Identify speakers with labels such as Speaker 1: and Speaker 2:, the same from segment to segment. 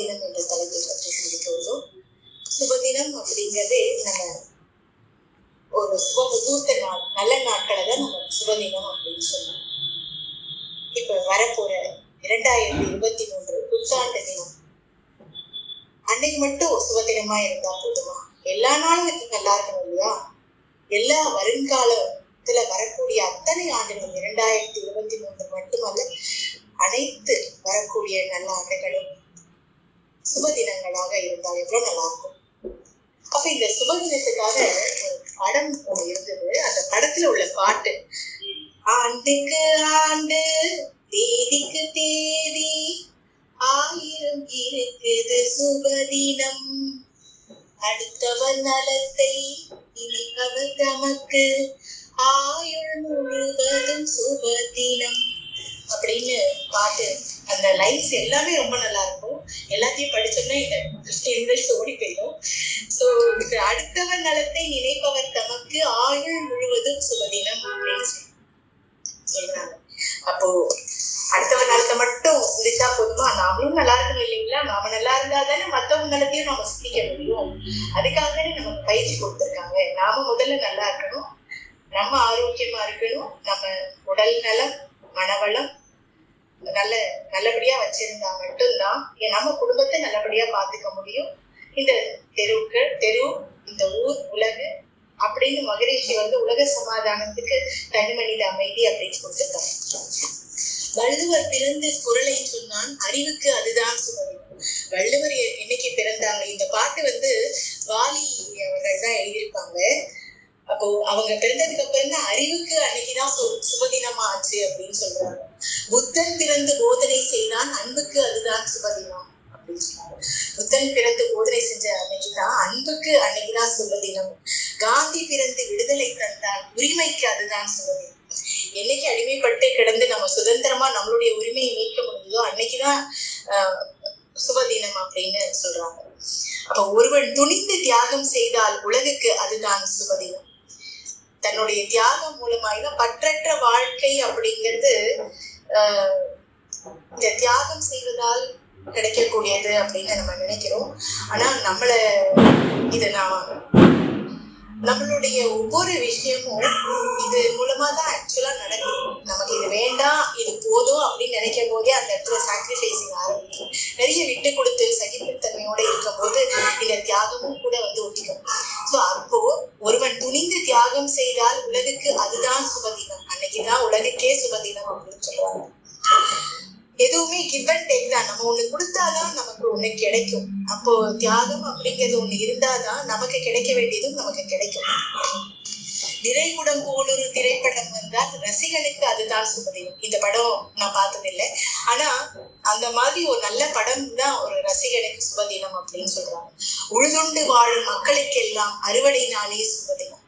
Speaker 1: சுபதினம் என்ற தலைப்பை பற்றி சிந்திக்க உள்ளோம் சுபதினம் அப்படிங்கிறதே நம்ம ஒரு சுப முகூர்த்த நாள் நல்ல நாட்களை தான் நம்ம சுபதினம் அப்படின்னு சொல்லுவோம் இப்ப வரப்போற இரண்டாயிரத்தி இருபத்தி மூன்று புத்தாண்டு தினம். அன்னைக்கு மட்டும் சுபதினமா இருந்தா போதுமா? எல்லா நாளும் இது நல்லா இருக்கணும் இல்லையா? எல்லா வருங்காலத்துல வரக்கூடிய அத்தனை ஆண்டுகளும் இரண்டாயிரத்தி இருபத்தி மூன்று மட்டுமல்ல அனைத்து வரக்கூடிய நல்ல ஆண்டுகளும் சுப தினங்களாக இருந்தால் எவ்வளவு நல்லா இருக்கும் அப்ப இந்த சுப தினத்துக்காக படம் இருந்தது. அந்த படத்துல உள்ள பாட்டு ஆண்டுக்கு ஆண்டு தேதிக்கு தேதி ஆயிரம் இருக்குது சுபதினம். அடுத்தவர் நலத்தை இனிப்பவர் தமக்கு. ஆயுள் முழுவதும் சுபதினம். அப்படின்னு பாட்டு. அந்த லைன்ஸ் எல்லாமே ரொம்ப நல்லா இருக்கும். எல்லாத்தையும் படிச்சோம்னா இந்த ஃபிஃப்டீன் ஓடி போயிடும். ஸோ இது அடுத்தவர் நலத்தை நினைப்பவர் தமக்கு ஆயுள் முழுவதும் சுபதினம் அப்படின்னு சொல்லி- சொல்றாங்க. அப்போ அடுத்தவன் நலத்தை மட்டும் சிந்திச்சா போதுமா? நாமளும் நல்லா இருக்கணும் இல்லைங்களா? நாம நல்லா இருந்தா தானே மத்தவங்க நலத்தையும் நாம சிந்திக்க முடியும். அதுக்காக தானே நமக்கு பயிற்சி கொடுத்துருக்காங்க. நாம முதல்ல நல்லா இருக்கணும். நம்ம ஆரோக்கியமா இருக்கணும். நம்ம உடல் நலம் மனவளம் நல்ல நல்லபடியா வச்சிருந்தா மட்டும்தான் நம்ம குடும்பத்தை நல்லபடியா பாத்துக்க முடியும். இந்த தெருக்கள் தெரு இந்த ஊர் உலகு அப்படின்னு மகரிஷி வந்து உலக சமாதானத்துக்கு தனிமனித அமைதி அப்படின்னு கொடுத்துருக்காங்க. வள்ளுவர் பிறந்து குரலை சொன்னான் அறிவுக்கு அதுதான் சுமதி வள்ளுவர் என்னைக்கு பிறந்தாங்க? இந்த பாட்டு வந்து வாலி அவர்கள் தான் எழுதியிருப்பாங்க. அப்போ அவங்க பிறந்ததுக்கு அப்புறம் தான் அறிவுக்கு அன்னைக்கு சுபதினமா ஆச்சு அப்படின்னு சொல்றாங்க புத்தன் பிறந்து போதனை செய்தான் அன்புக்கு அதுதான் சுபதினம் அப்படின்னு சொல்றாங்க புத்தன் பிறந்து போதனை செஞ்ச அன்னைக்குதான் அன்புக்கு அன்னைக்குதான் சுபதினம். காந்தி பிறந்து விடுதலை தந்தான் உரிமைக்கு அதுதான் சுபதினம். என்னைக்கு அடிமைப்பட்டு கிடந்து நம்ம சுதந்திரமா நம்மளுடைய உரிமையை மீட்க முடியுதோ அன்னைக்குதான் ஆஹ், சுபதினம் அப்படின்னு சொல்றாங்க. அப்ப ஒருவன் துணிந்து தியாகம் செய்தால் உலகுக்கு அதுதான் சுபதினம். தன்னுடைய தியாகம் மூலமாக பற்றற்ற வாழ்க்கை அப்படிங்கிறது இந்த தியாகம் செய்வதால் கிடைக்கக்கூடியது அப்படின்னு நம்ம நினைக்கிறோம். ஆனா நம்மள இதை நான் நம்மளுடைய ஒவ்வொரு விஷயமும் இது மூலமா தான் ஆக்சுவலா நடக்கும் நமக்கு இது வேண்டாம் இது போதும் அப்படின்னு நினைக்கும் போதே அந்த இடத்துல சாக்ரிஃபைசிங் ஆரம்பிக்கும். நிறைய விட்டு கொடுத்து சகிப்புத்தன்மையோட இருக்கும்போது இந்த தியாகமும் கூட வந்து ஒட்டிக்கும். சோ அப்போ ஒருவன் துணிந்து தியாகம் செய்தால் உலகுக்கு அதுதான் சுபதினம். அன்னைக்குதான் உலகுக்கே சுபதினம் அப்படின்னு சொல்லுவாங்க. எதுவுமே கிவ் அண்ட் டேக் தான். நம்ம ஒண்ணு கொடுத்தாதான் நமக்கு ஒண்ணு கிடைக்கும். அப்போ தியாகம் அப்படிங்கிறது ஒண்ணு இருந்தாதான் நமக்கு கிடைக்க வேண்டியதும் நமக்கு கிடைக்கும். நிறைகுடம் போலொரு திரைப்படம் வந்தால் ரசிகனுக்கு அதுதான் சுபதினம் இந்த படம் நான் பார்த்ததில்லை. ஆனா அந்த மாதிரி ஒரு நல்ல படம் தான் ஒரு ரசிகனுக்கு சுபதினம் அப்படின்னு சொல்றாங்க. உழுதுண்டு வாழும் மக்களுக்கெல்லாம் அறுவடை நாளே சுபதினம்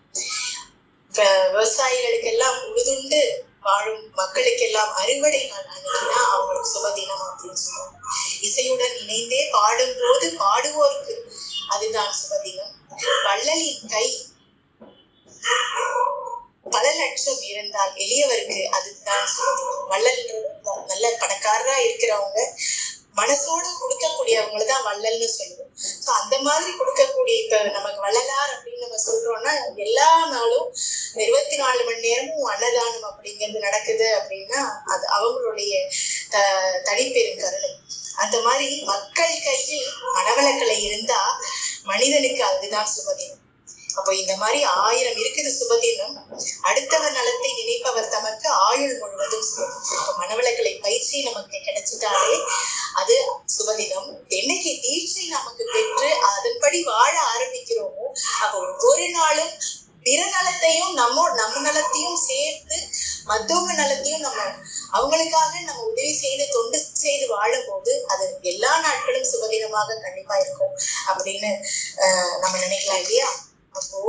Speaker 1: விவசாயிகளுக்கெல்லாம் உழுதுண்டு வாழும் மக்களுக்கெல்லாம் அறுவடை நாள் அன்னைக்குதான் அவங்களுக்கு சுபதினம் அப்படின்னு சொல்லுவாங்க. இசையுடன் இணைந்தே பாடும் போது பாடுவோருக்கு அதுதான் சுபதினம். வள்ளலின் கை பல லட்சம் இருந்தால் எளியவருக்கு அதுதான் சுபதினம். வள்ளல் நல்ல பணக்காரரா இருக்கிறவங்க. மனசோட கொடுக்கக்கூடியவங்களை தான் வள்ளல்னு சொல்லுவோம் ஸோ அந்த மாதிரி கொடுக்கக்கூடிய இப்ப நமக்கு வள்ளலார் அப்படின்னு நம்ம சொல்றோம்னா எல்லா நாளும் இருபத்தி நாலு மணி நேரமும் அன்னதானம் அப்படிங்கிறது நடக்குது அப்படின்னா அது அவங்களுடைய த- தனிப்பெரும் கருணை. அந்த மாதிரி மக்கள் கையில் மனவளக்கலை இருந்தா மனிதனுக்கு அதுதான் சுபதினம் அப்போ இந்த மாதிரி ஆயிரம் இருக்குது சுபதினம் அடுத்தவர் நலத்தை நினைப்பவர் தமக்கு ஆயுள் முழுவதும் சுபம் மனவளக்கலை பயிற்சி நமக்கு கிடைச்சிட்டாலே அது சுபதினம் என்னைக்கு தீட்சை நமக்கு பெற்று அதன்படி வாழ ஆரம்பிக்கிறோமோ அப்போ ஒவ்வொரு நாளும் பிற நலத்தையும் நம்ம நம்ம நலத்தையும் சேர்த்து மத்தவங்க நலத்தையும் நம்ம அவங்களுக்காக நம்ம உதவி செய்து தொண்டு செய்து வாழும் போது அது எல்லா நாட்களும் சுபதினமாக கண்டிப்பா இருக்கும் அப்படின்னு நம்ம நினைக்கலாம் இல்லையா? அப்போ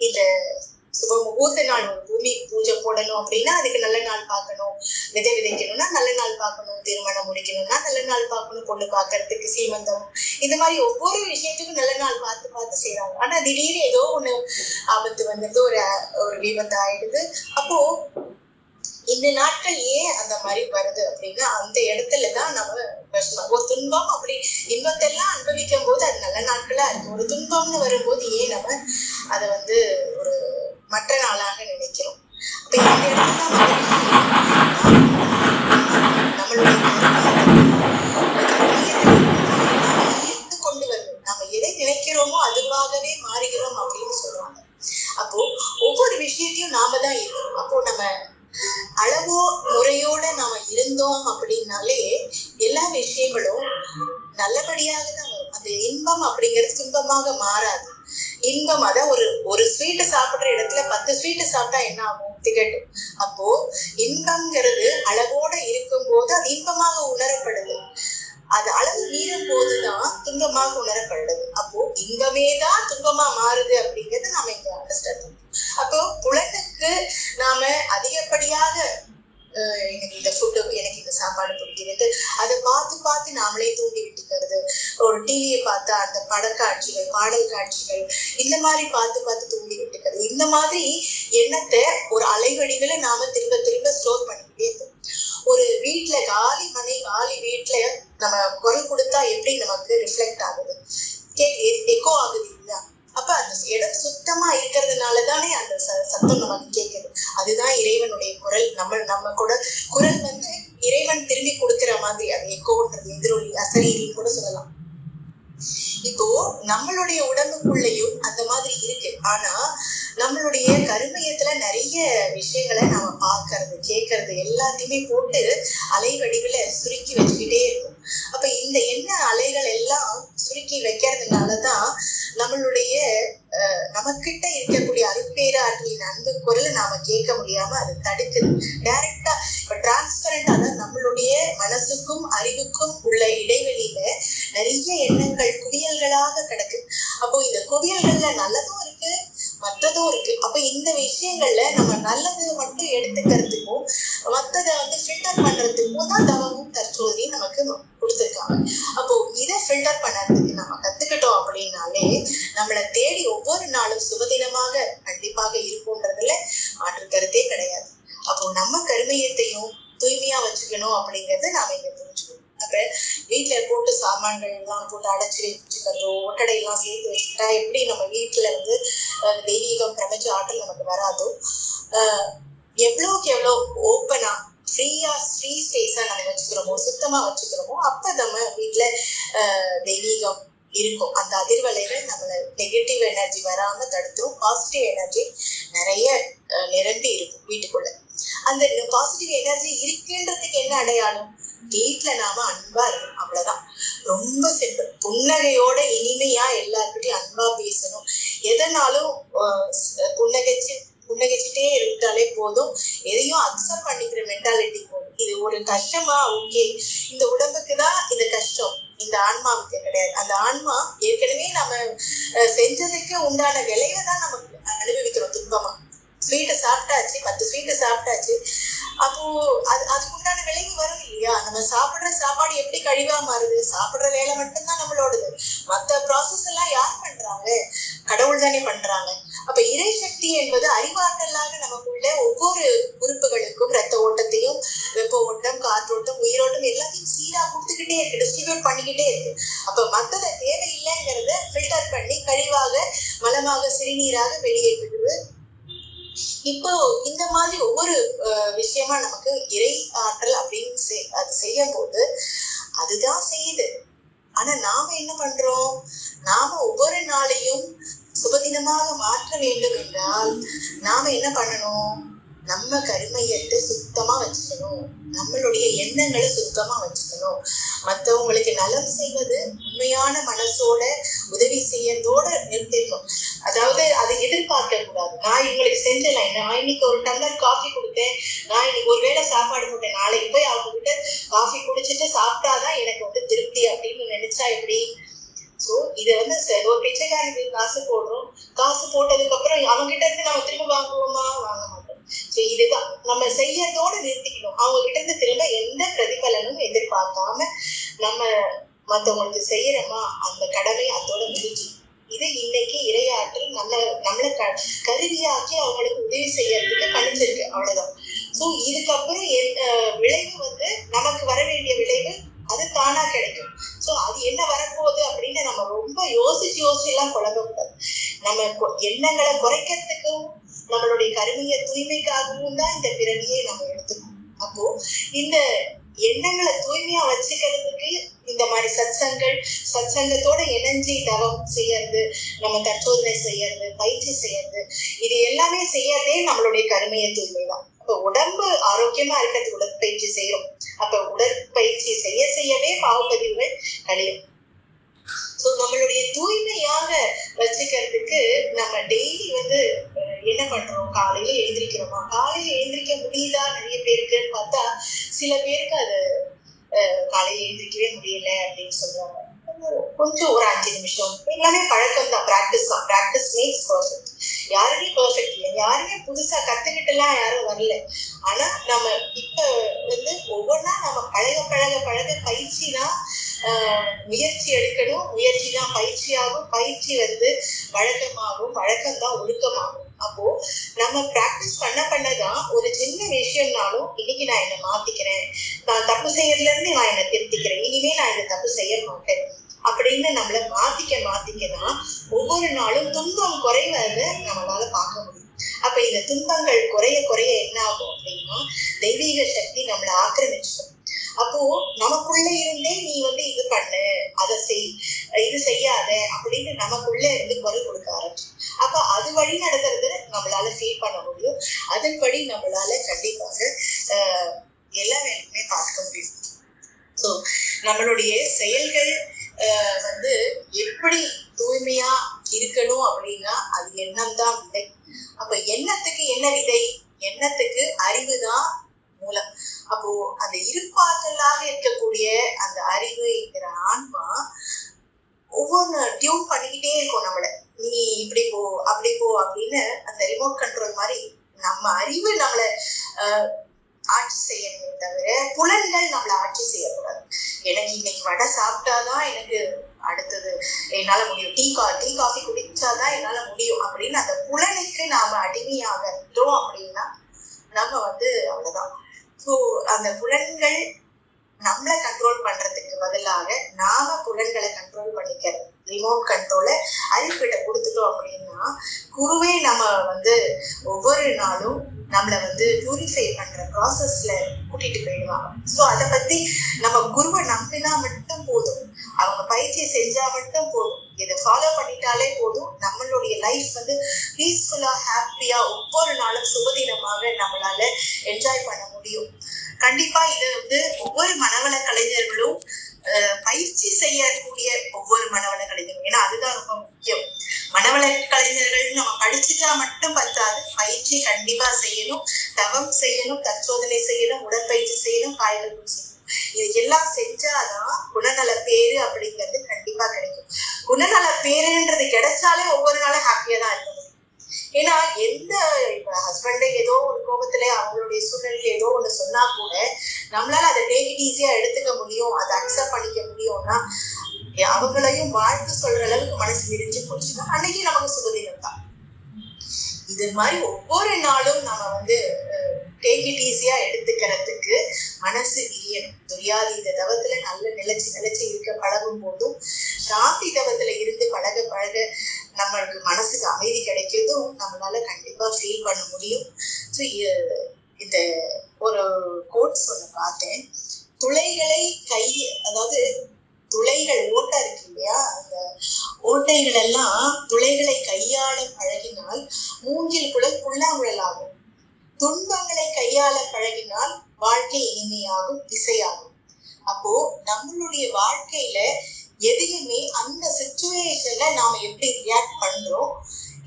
Speaker 1: இந்த சுப முகூர்த்த நாள் பூமி பூஜை போடணும் அப்படின்னா அதுக்கு நல்ல நாள் பார்க்கணும். விதை விதைக்கணும்னா நல்ல நாள் பார்க்கணும். திருமணம் முடிக்கணும்னா நல்ல நாள் பார்க்கணும். பொண்ணு பார்க்கறதுக்கு சீமந்தம். இந்த மாதிரி ஒவ்வொரு விஷயத்துக்கும் நல்ல நாள் பார்த்து பார்த்து செய்யறாங்க ஆனா திடீர்னு ஏதோ ஒண்ணு ஆபத்து வந்தது ஒரு ஒரு விபத்து ஆயிடுது. அப்போ இந்த நாட்கள் ஏன் அந்த மாதிரி வருது அப்படின்னா அந்த இடத்துல தான் நம்ம கஷ்டம் ஒரு துன்பம் அப்படி இன்பத்தெல்லாம் அனுபவிக்கும் போது அது நல்ல நாட்களா இருக்கு. ஒரு துன்பம்னு வரும்போது ஏன் நம்ம அதை வந்து ஒரு மற்ற நாளாக நினைக்கிறோம்? அப்ப இந்த இடத்துல தான் நம்மளுடைய ஈர்த்து கொண்டு வருது நம்ம எதை நினைக்கிறோமோ அதுவாகவே மாறுகிறோம் அப்படின்னு சொல்றாங்க அப்போ ஒவ்வொரு விஷயத்தையும் நாம தான் இருக்கணும் அப்போ நம்ம அளவோ முறையோட நாம இருந்தோம் அப்படின்னாலே எல்லா விஷயங்களும் நல்லபடியாக தான் வரும் அந்த இன்பம் அப்படிங்கிறது துன்பமாக மாறாது இன்பம் அதான் ஒரு ஒரு ஸ்வீட்டு சாப்பிடுற இடத்துல பத்து ஸ்வீட்டு சாப்பிட்டா என்ன ஆகும்? திகட்டும். அப்போ இன்பம்ங்கிறது அளவோட இருக்கும்போது அது இன்பமாக உணரப்படுது. அது அளவு மீறும் போதுதான் துன்பமாக உணரப்படுது. அப்போ இன்பமே தான் துன்பமா மாறுது அப்படிங்கறத நாம இங்க அண்டர்ஸ்டாண்ட் அப்போ புலனுக்கு நாம அதிகப்படியாக எனக்கு இந்த ஃபுட்டு எனக்கு இந்த சாப்பாடு பிடிக்கிறது. அதை பார்த்து பார்த்து நாமளே தூண்டி விட்டுக்கிறது. ஒரு டிவியை பார்த்தா அந்த படக்காட்சிகள் பாடல் காட்சிகள் இந்த மாதிரி பார்த்து பார்த்து தூண்டி விட்டுக்கிறது. இந்த மாதிரி எண்ணத்தை ஒரு அலைவடிகளை நாம திரும்ப திரும்ப ஸ்டோர் பண்ணிக்கிட்டே இருக்கோம் ஒரு வீட்டுல காலி மனை காலி வீட்டுல நம்ம குரல் கொடுத்தா எப்படி நமக்கு ரிஃப்ளெக்ட் ஆகுது? எக்கோ ஆகுது இல்லையா? அப்ப அந்த இடம் சுத்தமா இருக்கிறதுனால தானே அந்த ச- சத்தம் நமக்கு அதுதான் இறைவனுடைய குரல். நம்ம நம்ம கூட குரல் வந்து இறைவன் திரும்பி கொடுக்கிற மாதிரி. அது எக்கோன்றது எதிரொலி அசரீரின்னு கூட சொல்லலாம். இப்போ நம்மளுடைய உடம்புக்குள்ளேயும் அந்த மாதிரி இருக்கு. ஆனா நம்மளுடைய கருமையத்துல நிறைய விஷயங்களை நாம பார்க்கறது கேட்கறது எல்லாத்தையுமே போட்டு அலை வடிவுல சுருக்கி வச்சுக்கிட்டே இருக்கும். அப்ப இந்த எண்ண அலைகள் எல்லாம் சுருக்கி வைக்கிறதுனாலதான் நம்மளுடைய நமக்கிட்ட இருக்கக்கூடிய அருட்பேராற்றலின் அன்பு குரலை நாம கேட்க முடியாம அது தடுக்குது. டைரக்டா இப்ப டிரான்ஸ்பரண்டா தான் நம்மளுடைய மனசுக்கும் அறிவுக்கும் உள்ள இடைவெளியில நிறைய எண்ணங்கள் குவியல்களாக கிடக்கு அப்போ இந்த குவியல்கள்ல நல்லதும் இருக்கு மற்றதும் இருக்கு அப்ப இந்த விஷயங்கள்ல நம்ம நல்லது மட்டும் எடுத்துக்கிறதுக்கும் மத்ததை வந்து ஃபில்டர் பண்றதுக்கும் தான் தவமும் தற்சோதனையும் நமக்கு கொடுத்துருக்காங்க. அப்போ இதை ஃபில்டர் பண்ணறதுக்கு நம்ம கத்துக்கிட்டோம் அப்படின்னாலே நம்மளை தேடி ஒவ்வொரு நாளும் சுபதினமாக கண்டிப்பாக இருக்கும்ன்றதுல மாற்று கருத்தே கிடையாது. அப்போ நம்ம கருமையத்தையும் தூய்மையா வச்சுக்கணும் அப்படிங்கறது நாம இங்க புரிஞ்சுக்கணும் வீட்டுல போட்டு சாமான்கள் எல்லாம் போட்டு அடைச்சு வச்சுக்கிறதோ ஒட்டடை எல்லாம் சேர்த்து வச்சுக்கிட்டா எப்படி நம்ம வீட்டுல வந்து தெய்வீகம் பிரபஞ்ச ஆற்றல் நமக்கு வராதோ எவ்வளோக்கு எவ்வளவுக்கு எவ்வளவு ஓப்பனா ஃப்ரீயா ஃப்ரீ ஸ்பேஸா நம்ம வச்சுக்கிறோமோ சுத்தமா வச்சுக்கிறோமோ அப்ப நம்ம வீட்டுல தெய்வீகம் இருக்கும். அந்த அதிர்வலையில நம்மள நெகட்டிவ் எனர்ஜி வராம தடுத்துரும். பாசிட்டிவ் எனர்ஜி நிறைய நிரம்பி இருக்கும் வீட்டுக்குள்ள. அந்த பாசிட்டிவ் எனர்ஜி இருக்குன்றதுக்கு என்ன அடையாளம்? வீட்டுல நாம அன்பா இருக்கணும் அவ்வளவுதான். ரொம்ப சிம்பிள் புன்னகையோட இனிமையா எல்லாருக்கிட்டையும் அன்பா பேசணும். எதனாலும் புன்னகைச்சு புன்னகைச்சிட்டே இருந்தாலே போதும். எதையும் அக்செப்ட் பண்ணிக்கிற மென்டாலிட்டி போதும். இது ஒரு கஷ்டமா? ஓகே. இந்த உடம்புக்கு தான் இந்த கஷ்டம். இந்த ஆன்மாவுக்கு கிடையாது. அந்த ஆன்மா ஏற்கனவே நம்ம செஞ்சதுக்கு உண்டான விளைவை தான் நமக்கு அனுபவிக்கிறோம் துன்பமா. ஸ்வீட்டை சாப்பிட்டாச்சு பத்து ஸ்வீட்டை சாப்பிட்டாச்சு. அப்போ அது அதுக்கு உண்டான விளைவு வரும் இல்லையா? நம்ம சாப்பிடுற சாப்பாடு எப்படி கழிவா மாறுது? சாப்பிடுற வேலை மட்டும்தான் நம்மளோடது. மத்த ப்ராசஸ் எல்லாம் யார் பண்றாங்க? கடவுள் தானே பண்றாங்க. அப்ப இறை சக்தி என்பது அறிவாற்றலாக நமக்குள்ள ஒவ்வொரு உறுப்புகளுக்கும் ரத்த ஓட்டத்தையும் வெப்ப ஓட்டம் காற்றோட்டம் உயிரோட்டம் எல்லாத்தையும் சீரா கொடுத்துக்கிட்டே இருக்கு. டிஸ்ட்ரிபியூட் பண்ணிக்கிட்டே இருக்கு. அப்ப மத்தத தேவையில்லைங்கிறத ஃபில்டர் பண்ணி கழிவாக மலமாக சிறுநீராக வெளியேற்றுது இப்போ இந்த மாதிரி ஒவ்வொரு விஷயமா நமக்கு இறை ஆற்றல் அப்படின்னு செய்- அது செய்யும் போது அதுதான் செய்யுது. ஆனா நாம என்ன பண்றோம்? நாம ஒவ்வொரு நாளையும் சுபதினமாக மாற்ற வேண்டும் என்றால் நாம என்ன பண்ணணும்? நம்ம கருமையத்தை சுத்தமா வச்சுக்கணும். நம்மளுடைய எண்ணங்களை சுத்தமா வச்சுக்கணும். மத்தவங்களுக்கு நலம் செய்வது உண்மையான மனசோட உதவி செய்யறதோட நிறுத்திடணும் அதாவது அதை எதிர்பார்க்க கூடாது. நான் இவங்களுக்கு செஞ்சல நான் இன்னைக்கு ஒரு டம்ளர் காஃபி கொடுத்தேன். நான் இன்னைக்கு ஒரு வேளை சாப்பாடு போட்டேன். நாளைக்கு போய் அவங்க கிட்ட காஃபி குடிச்சிட்டு சாப்பிட்டாதான் எனக்கு வந்து திருப்தி அப்படின்னு நினைச்சா எப்படி? சோ இத வந்து ச- ஒரு பிச்சைக்காரனுக்கு காசு போடுறோம். காசு போட்டதுக்கு அப்புறம் அவங்க கிட்ட இருந்து நம்ம திரும்ப வாங்குவோமா? வாங்க மாட்டோம். இதுதான் நம்ம செய்யறதோட நிறுத்திக்கணும். அவங்க கிட்ட இருந்து திரும்ப எந்த பிரதிபலனும் எதிர்பார்க்காம நம்ம மத்தவங்களுக்கு செய்யறோமா? அந்த கடமை அதோட முடிஞ்சு. இது இன்னைக்கு இரையாற்றல் நம்ம நம்மள க கருவியாக்கி அவங்களுக்கு உதவி செய்யறதுக்கு கணிச்சிருக்கு அவ்வளவுதான். சோ இதுக்கப்புறம் என்- விளைவு வந்து நமக்கு வர வேண்டிய விளைவு அது தானா கிடைக்கும். சோ அது என்ன வரப்போகுது அப்படின்னு நம்ம ரொம்ப யோசிச்சு யோசிச்சு எல்லாம் குழம்பக்கூடாது. நம்ம கொ- எண்ணங்களை குறைக்கிறதுக்கும் நம்மளுடைய கருமைய தூய்மைக்காகவும் தான் இந்த பிறவியை நம்ம எடுத்துக்கணும். அப்போ இந்த எண்ணங்களை தூய்மையா வச்சுக்கிறதுக்கு இந்த மாதிரி சத்சங்கள் சத்சங்கத்தோட இணைஞ்சி தவம் செய்யறது நம்ம தற்சோதனை செய்யறது பயிற்சி செய்யறது இது எல்லாமே செய்யறதே நம்மளுடைய கருமைய தூய்மை தான். இப்ப உடம்பு ஆரோக்கியமா இருக்கிறது உடற்பயிற்சி செய்யறோம். அப்ப உடற்பயிற்சி செய்ய செய்யவே பாவப்பதிவுகள் கழியும். ஸோ நம்மளுடைய தூய்மையாக வச்சுக்கிறதுக்கு நம்ம டெய்லி வந்து என்ன பண்றோம்? காலையில எழுந்திரிக்கிறோமா? காலையில எழுந்திரிக்க முடியுதா? நிறைய பேருக்குன்னு பார்த்தா சில பேருக்கு அது காலையில எழுந்திரிக்கவே முடியல அப்படின்னு சொல்றாங்க. கொஞ்சம் ஒரு அஞ்சு நிமிஷம். எல்லாமே பழக்கம் தான். ப்ராக்டிஸ் தான். ப்ராக்டிஸ் மேக்ஸ் பர்ஃபெக்ட் யாருமே பர்ஃபெக்ட் இல்லை. யாருமே புதுசா கத்துக்கிட்டுலாம் யாரும் வரல. ஆனா நம்ம இப்ப வந்து ஒவ்வொன்றா நம்ம பழக பழக பழக பயிற்சி தான் முயற்சி எடுக்கணும். முயற்சி தான் பயிற்சியாகும். பயிற்சி வந்து வழக்கமாகும். வழக்கம் தான் ஒழுக்கமாகும். அப்போ நம்ம பிராக்டிஸ் பண்ண பண்ணதான் ஒரு சின்ன விஷயம்னாலும் இன்னைக்கு நான் என்ன மாத்திக்கிறேன். நான் தப்பு செய்யறதுல இருந்து நான் என்ன திருத்திக்கிறேன். இனிமே நான் இதை தப்பு செய்ய மாட்டேன். அப்படின்னு நம்மள மாத்திக்க மாத்திக்கதான் ஒவ்வொரு நாளும் துன்பம் குறைவதை நம்மளால பார்க்க முடியும். அப்ப இந்த துன்பங்கள் குறைய குறைய என்ன ஆகும் அப்படின்னா தெய்வீக சக்தி நம்மளை ஆக்கிரமிச்சிடும். அப்போ நமக்குள்ள இருந்தே நீ வந்து இது பண்ணு அதை செய் இது செய்யாத அப்படின்னு நமக்குள்ள இருந்து குரல் கொடுக்க ஆரம்பிச்சு அப்ப அது வழி நடக்கிறது நம்மளால ஃபீல் பண்ண முடியும். அதன்படி நம்மளால கண்டிப்பாக ஆஹ், எல்லா வேலையுமே பார்க்க முடியும். ஸோ நம்மளுடைய செயல்கள் வந்து எப்படி தூய்மையா இருக்கணும் அப்படின்னா அது எண்ணம் தான் விதை. அப்ப எண்ணத்துக்கு என்ன விதை? எண்ணத்துக்கு அறிவு தான் மூலம். அப்போ அந்த இருப்பாக இருக்கக்கூடிய அந்த அறிவு என்கிற ஆன்மா ஒவ்வொன்று டியூன் பண்ணிக்கிட்டே இருக்கும் நம்மள நீ இப்படி போ அப்படி போ அப்படின்னு அந்த ரிமோட் கண்ட்ரோல் மாதிரி நம்ம அறிவு நம்மள ஆஹ், ஆட்சி செய்யணுமே தவிர புலன்கள் நம்மள ஆட்சி செய்யக்கூடாது எனக்கு இன்னைக்கு வடை சாப்பிட்டாதான் எனக்கு அடுத்தது என்னால முடியும் டீ கா டீ காஃபி குடிச்சாதான் என்னால முடியும் அப்படின்னு அந்த புலனுக்கு நாம அடிமையாகட்டோம் அப்படின்னா நம்ம வந்து அவ்வளவுதான் ஸோ அந்த புலன்கள் நம்மளை கண்ட்ரோல் பண்றதுக்கு பதிலாக நாம புலன்களை கண்ட்ரோல் பண்ணிக்கிறது ரிமோட் கண்ட்ரோலை அறிவிப்பிட கொடுத்துட்டோம் அப்படின்னா குருவே நம்ம வந்து ஒவ்வொரு நாளும் நம்மளை வந்து பியூரிஃபை பண்ற ப்ராசஸ்ல கூட்டிட்டு போயிடுவாங்க. ஸோ அதை பத்தி நம்ம குருவை நம்பினா மட்டும் போதும். அவங்க பயிற்சி செஞ்சா மட்டும் போதும். இதை ஃபாலோ பண்ணிட்டாலே போதும். நம்மளுடைய லைஃப் வந்து பீஸ்ஃபுல்லா ஹாப்பியா ஒவ்வொரு நாளும் சுபதினமாக நம்மளால என்ஜாய் பண்ண முடியும். கண்டிப்பா இது வந்து ஒவ்வொரு மனவள கலைஞர்களும் பயிற்சி செய்யக்கூடிய ஒவ்வொரு மனவள கலைஞரும் ஏன்னா அதுதான் ரொம்ப முக்கியம். மனவள கலைஞர்கள் நம்ம படிச்சுட்டா மட்டும் பத்தாது. பயிற்சி கண்டிப்பா செய்யணும். தவம் செய்யணும். தற்சோதனை செய்யணும். உடற்பயிற்சி செய்யணும். காய்கறி செய்யணும். இது எல்லாம் செஞ்சாதான் குணநல பேரு அப்படிங்கிறது கண்டிப்பா கிடைக்கும். குணநல பேருன்றது கிடைச்சாலே ஒவ்வொரு நாளும் ஹாப்பியா தான் இருக்கும் ஏன்னா எந்த இப்ப ஹஸ்பண்டே ஏதோ ஒரு கோபத்துல அவங்களுடைய சூழ்நிலையில ஏதோ ஒண்ணு சொன்னா கூட நம்மளால அதை டேக் இட் ஈஸியா எடுத்துக்க முடியும் அதை அக்செப்ட் பண்ணிக்க முடியும்னா அவங்களையும் வாழ்த்து சொல்ற அளவுக்கு மனசு விரிஞ்சு போச்சுன்னா அன்னைக்கு நமக்கு சுகதினம் தான். இது மாதிரி ஒவ்வொரு நாளும் நம்ம வந்து டேக் இட் ஈஸியா எடுத்துக்கிறதுக்கு மனசு விரியணும். இந்த தவத்துல நல்ல நிலைச்சு நிலைச்சு இருக்க பழகும் போதும் சாந்தி தவத்துல இருந்து பழக பழக நம்மளுக்கு மனசுக்கு அமைதி கிடைக்கிறதும் நம்மளால கண்டிப்பா ஃபீல் பண்ண முடியும். ஸோ இந்த ஒரு கோட் சொல்ல பார்த்தேன். துளைகளை கை அதாவது துளைகள் ஓட்டை இருக்கு இல்லையா? அந்த ஓட்டைகள் எல்லாம் துளைகளை கையாள பழகினால் மூங்கில் குழல் புல்லாங்குழலாகும் ஆகும் கையாள பழகினால் வாழ்க்கை இனிமையாகும் திசையாகும். அப்போ நம்மளுடைய வாழ்க்கையில எதையுமே அந்த சுச்சுவேஷன்ல நாம எப்படி ரியாக்ட் பண்றோம்?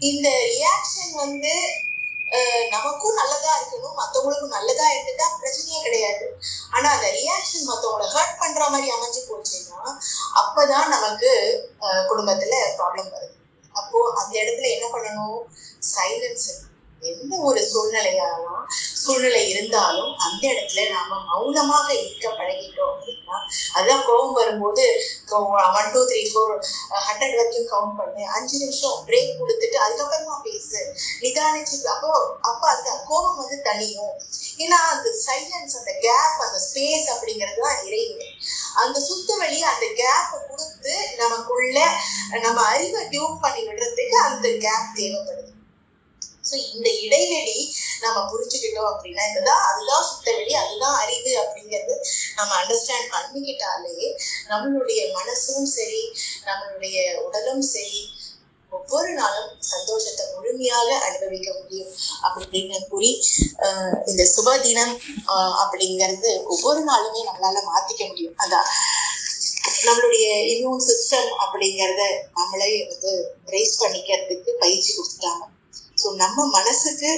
Speaker 1: இந்த ரியாக்ஷன் வந்து நமக்கும் நல்லதா இருக்கணும் மத்தவங்களுக்கும் நல்லதா இருந்துட்டா பிரச்சனையே கிடையாது. ஆனா அந்த ரியாக்ஷன் மத்தவங்களை ஹர்ட் பண்ற மாதிரி அமைஞ்சு போச்சுன்னா அப்பதான் நமக்கு குடும்பத்துல ப்ராப்ளம் வருது. அப்போ அந்த இடத்துல என்ன பண்ணணும்? சைலன்ஸ் எந்த ஒரு சூழ்நிலையாலும் சூழ்நிலை இருந்தாலும் அந்த இடத்துல நாம மௌனமாக இருக்க பழகிட்டோம் அப்படின்னா அதுதான் கோவம் வரும்போது one two three four hundred வரைக்கும் கவுண்ட் பண்ணு. அஞ்சு நிமிஷம் பிரேக் கொடுத்துட்டு அதுக்கப்புறமா பேசு. நிதானிச்சு அப்போ அப்போ அந்த கோபம் வந்து தனியும் ஏன்னா அந்த சைலன்ஸ் அந்த கேப் அந்த ஸ்பேஸ் அப்படிங்கிறது தான் இறைவன் அந்த சுத்த வழி அந்த கேப்பை கொடுத்து நமக்குள்ள நம்ம அறிவை டியூன் பண்ணி விடுறதுக்கு அந்த கேப் தேவைப்படுது. ஸோ இந்த இடைவெளி நம்ம புரிஞ்சுக்கிட்டோம் அப்படின்னா இதுதான் அதுதான் சுத்த வெளி அதுதான் அறிவு அப்படிங்கிறது நம்ம அண்டர்ஸ்டாண்ட் பண்ணிக்கிட்டாலே நம்மளுடைய மனசும் சரி நம்மளுடைய உடலும் சரி ஒவ்வொரு நாளும் சந்தோஷத்தை முழுமையாக அனுபவிக்க முடியும் அப்படின்னு கூறி ஆஹ் இந்த சுப தினம் ஆஹ் அப்படிங்கிறது ஒவ்வொரு நாளுமே நம்மளால மாத்திக்க முடியும். அதான். நம்மளுடைய இம்யூன் சிஸ்டம் அப்படிங்கிறத நம்மளே வந்து ரேஸ் பண்ணிக்கிறதுக்கு பயிற்சி கொடுத்துட்டாங்க. ஸோ நம்ம மனசுக்கு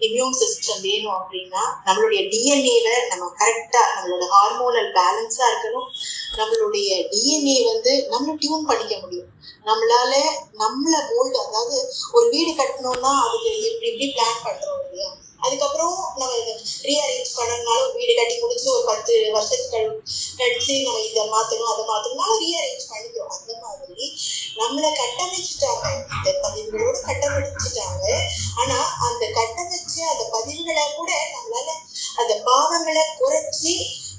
Speaker 1: இம்யூன் சிஸ்டம் வேணும் அப்படின்னா நம்மளுடைய டிஎன்ஏல நம்ம கரெக்டா நம்மளோட ஹார்மோனல் பேலன்ஸா இருக்கணும். நம்மளுடைய டிஎன்ஏ வந்து நம்ம டியூன் பண்ணிக்க முடியும். நம்மளால நம்மள மோல்டு அதாவது ஒரு வீடு கட்டணும்னா அதுக்கு இப்படி இப்படி பிளான் பண்றோம் இல்லையா? அதுக்கப்புறம் நம்ம ரீஅரேஞ்ச் பண்ணணும்னாலும் வீடு கட்டி முடிச்சு ஒரு பத்து வருஷத்துக்கு கழிச்சு நம்ம இதை மாத்தணும் அதை மாத்தணும்னாலும் ரீஅரேஞ்ச் பண்ணிக்கிறோம். அந்த மாதிரி நம்மளை கட்டமைச்சிட்டாங்க. இந்த பதிவுகளோட கட்டமைச்சிட்டாங்க. ஆனா அந்த கட்டமைச்ச அந்த பதிவுகளை கூட நம்மளால அந்த பாவங்களை குறைச்சி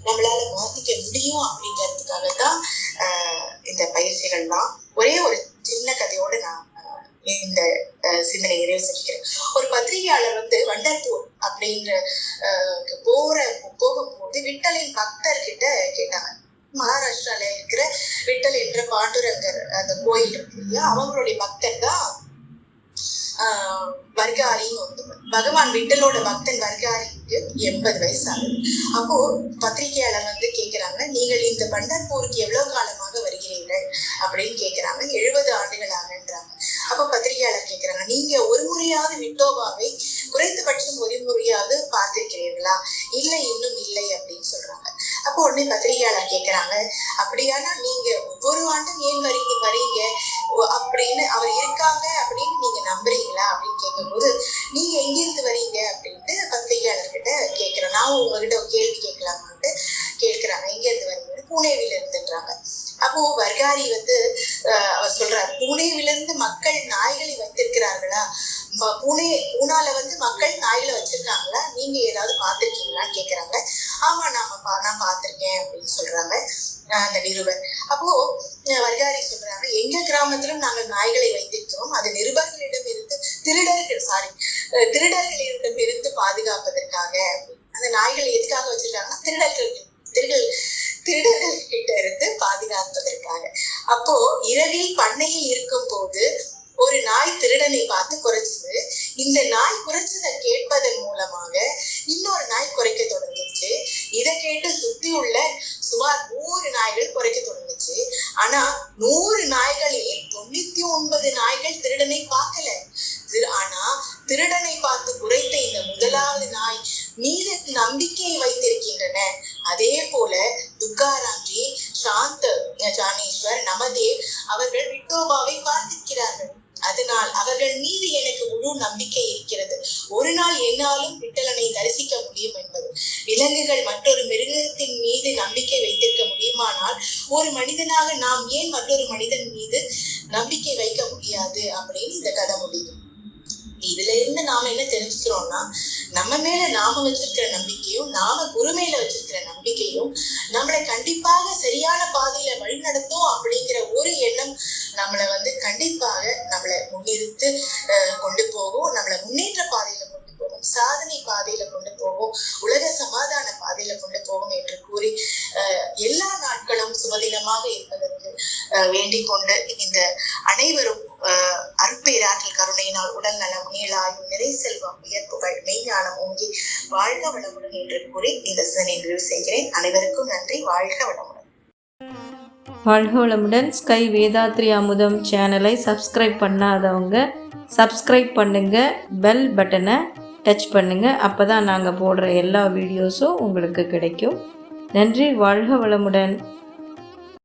Speaker 1: நம்மளால மாத்திக்க முடியும் அப்படிங்கிறதுக்காக தான் இந்த பயிற்சிகள்லாம் ஒரே ஒரு சின்ன கதையோட நான் இந்த சிந்தனை நிறைவு செஞ்சுக்கிறேன் ஒரு வந்து வண்டர்பூர் அப்படின்ற போற போகும்போது விட்டலின் பக்தர்கிட்ட கேட்டாங்க. மகாராஷ்டிரால இருக்கிற விட்டல் என்ற பாண்டுரங்கர் அந்த கோயில் இருக்கு இல்லையா? அவங்களுடைய பக்தர் தான் வர்காரியும் வந்து ஒருத்தவர் பகவான் விட்டலோட பக்தன் வர்காரிக்கு எண்பது வயசு ஆகுது அப்போ பத்திரிகையாளர் வந்து கேட்கிறாங்க நீங்கள் இந்த பண்டர்பூருக்கு எவ்வளவு காலமாக வருகிறீர்கள்? அப்படின்னு கேட்கிறாங்க எழுபது ஆண்டுகள் ஆகன்றாங்க அப்போ பத்திரிகையாளர் கேட்கிறாங்க நீங்க ஒரு முறையாவது விட்டோபாவை குறைந்தபட்சம் ஒரு முறையாவது பார்த்திருக்கிறீர்களா? இல்லை இன்னும் இல்லை அப்படின்னு சொல்றாங்க. அப்போ உடனே பத்திரிகையாளர் கேட்கிறாங்க அப்படியானா நீங்க ஒவ்வொரு ஆண்டும் ஏன் வரீங்க வரீங்க ஓ- அப்படின்னு அவர் இருக்காங்க அப்படின்னு நீங்க நம்புறீங்களா அப்படின்னு கேட்கும்போது நீங்க எங்கிருந்து வரீங்க அப்படின்ட்டு பத்திரிகையாளர் கிட்ட நான் உங்ககிட்ட ஒரு கேள்வி கேட்கலாமான்ட்டு கேட்கிறாங்க எங்க இருந்து வரீங்க பூனேவில இருந்துன்றாங்க. அப்போ வர்காரி வந்து அவர் சொல்றாரு பூனேவிலிருந்து மக்கள் நாய்களை வைத்திருக்கிறார்களா புனே பூனால வந்து மக்கள் நாய்களை வச்சிருக்காங்க. நீங்க ஏதாவது பார்த்துருக்கீங்களான்னு கேக்குறாங்க. ஆமா நாம நான் பார்த்திருக்கேன் அப்படின்னு சொல்றாங்க அந்த நிருபர். அப்போ வர்காரி சொல்றாங்க எங்க கிராமத்திலும் நாங்கள் நாய்களை வைத்திருக்கிறோம். அது நிருபர்களிடம் இருந்து திருடர்கள் சாரி திருடர்களிடம் இருந்து பாதுகாப்பதற்காக. அந்த நாய்களை எதுக்காக வச்சிருக்காங்கன்னா திருடர்கள் திருடர்கள் திருடர்கள் கிட்ட இருந்து பாதுகாப்பதற்காக. அப்போ இரவில் பண்ணையில் இருக்கும் போது ஒரு நாய் திருடனை பார்த்து குறைச்சது. இந்த நாய் குறைச்சதை கேட்பதன் மூலமாக இன்னொரு நாய் குறைக்க தொடங்குச்சு இதை கேட்டு சுத்தி உள்ள சுமார் நூறு நாய்கள் குறைக்க தொடங்குச்சு ஆனா நூறு நாய்களில் தொண்ணூத்தி ஒன்பது நாய்கள் திருடனை பார்க்கல. ஆனா திருடனை பார்த்து குறைத்த இந்த முதலாவது நாய் மீது நம்பிக்கையை வைத்திருக்கின்றன. அதே போல துக்காராம்ஜி சாந்த ஜானேஸ்வர் நமதேவ் அவர்கள் விட்டோபாவை பார்த்திருக்கிறார்கள். அதனால் அவர்கள் மீது எனக்கு முழு நம்பிக்கை இருக்கிறது. ஒரு நாள் என்னாலும் விட்டலனை தரிசிக்க முடியும் என்பது. விலங்குகள் மற்றொரு மிருகத்தின் மீது நம்பிக்கை வைத்திருக்க முடியுமானால் ஒரு மனிதனாக நாம் ஏன் மற்றொரு மனிதன் மீது நம்பிக்கை வைக்க முடியாது? அப்படின்னு இந்த கதை முடியும். இதுல இருந்து நாம என்ன தெரிஞ்சுக்கிறோம்னா நம்ம மேல நாம வச்சிருக்கிற நம்பிக்கையும் நாம குரு மேல வச்சிருக்கிற நம்பிக்கையும் நம்மளை கண்டிப்பாக சரியான பாதையில வழிநடத்தும் அப்படிங்கிற ஒரு எண்ணம் நம்மளை வந்து கண்டிப்பாக நம்மளை முன்னிறுத்து அஹ், கொண்டு போகும். நம்மளை முன்னேற்ற பாதையில கொண்டு போகும். சாதனை பாதையில கொண்டு போகும். உலக சமாதான பாதையில கொண்டு போகும் என்று கூறி அஹ், எல்லா நாட்களும் சுபதினமாக இருப்பதற்கு அஹ், வேண்டிக் கொண்டு இந்த அனைவரும் மேலாயும் நிறை செல்வம் உயர்ப்புகள் மெய்ஞானம் ஓங்கி வாழ்க வளமுடன் என்று கூறி இந்த சிந்தனை நிறைவு செய்கிறேன். அனைவருக்கும் நன்றி. வாழ்க வளமுடன்.
Speaker 2: வாழ்க வளமுடன். ஸ்கை வேதாத்ரி அமுதம் சேனலை சப்ஸ்கிரைப் பண்ணாதவங்க சப்ஸ்கிரைப் பண்ணுங்க பெல் பட்டனை டச் பண்ணுங்க. அப்போ தான் நாங்கள் போடுற எல்லா வீடியோஸும் உங்களுக்கு கிடைக்கும். நன்றி. வாழ்க வளமுடன்.